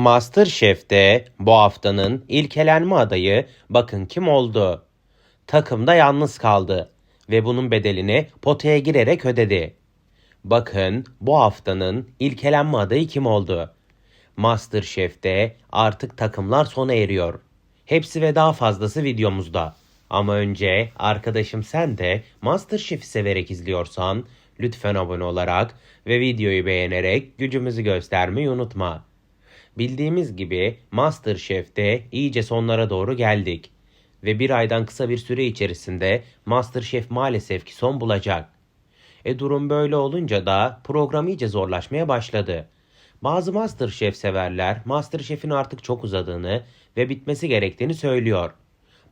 Masterchef'te bu haftanın ilk elenme adayı bakın kim oldu? Takımda yalnız kaldı ve bunun bedelini potaya girerek ödedi. Bakın bu haftanın ilk elenme adayı kim oldu? Masterchef'te artık takımlar sona eriyor. Hepsi ve daha fazlası videomuzda. Ama önce arkadaşım sen de Masterchef'i severek izliyorsan lütfen abone olarak ve videoyu beğenerek gücümüzü göstermeyi unutma. Bildiğimiz gibi MasterChef'te iyice sonlara doğru geldik. Ve bir aydan kısa bir süre içerisinde MasterChef maalesef ki son bulacak. E durum böyle olunca da program iyice zorlaşmaya başladı. Bazı MasterChef severler MasterChef'in artık çok uzadığını ve bitmesi gerektiğini söylüyor.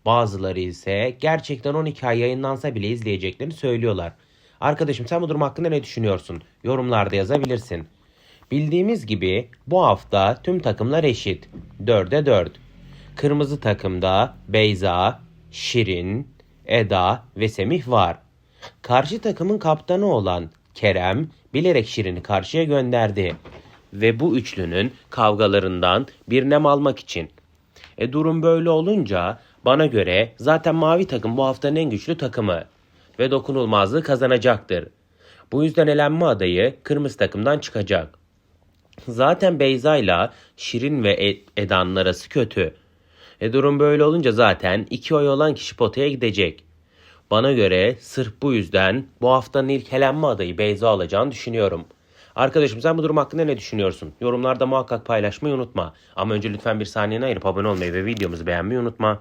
Bazıları ise gerçekten 12 ay yayınlansa bile izleyeceklerini söylüyorlar. Arkadaşım sen bu durum hakkında ne düşünüyorsun? Yorumlarda yazabilirsin. Bildiğimiz gibi bu hafta tüm takımlar eşit. 4'e 4. Kırmızı takımda Beyza, Şirin, Eda ve Semih var. Karşı takımın kaptanı olan Kerem bilerek Şirin'i karşıya gönderdi. Ve bu üçlünün kavgalarından bir nem almak için. E durum böyle olunca bana göre zaten mavi takım bu haftanın en güçlü takımı. Ve dokunulmazlığı kazanacaktır. Bu yüzden elenme adayı kırmızı takımdan çıkacak. Zaten Beyza ile Şirin ve E- Eda'nın arası kötü. E durum böyle olunca zaten iki oy olan kişi potaya gidecek. Bana göre sırf bu yüzden bu haftanın ilk elenme adayı Beyza olacağını düşünüyorum. Arkadaşım sen bu durum hakkında ne düşünüyorsun? Yorumlarda muhakkak paylaşmayı unutma. Ama önce lütfen bir saniyeni ayırıp abone olmayı ve videomuzu beğenmeyi unutma.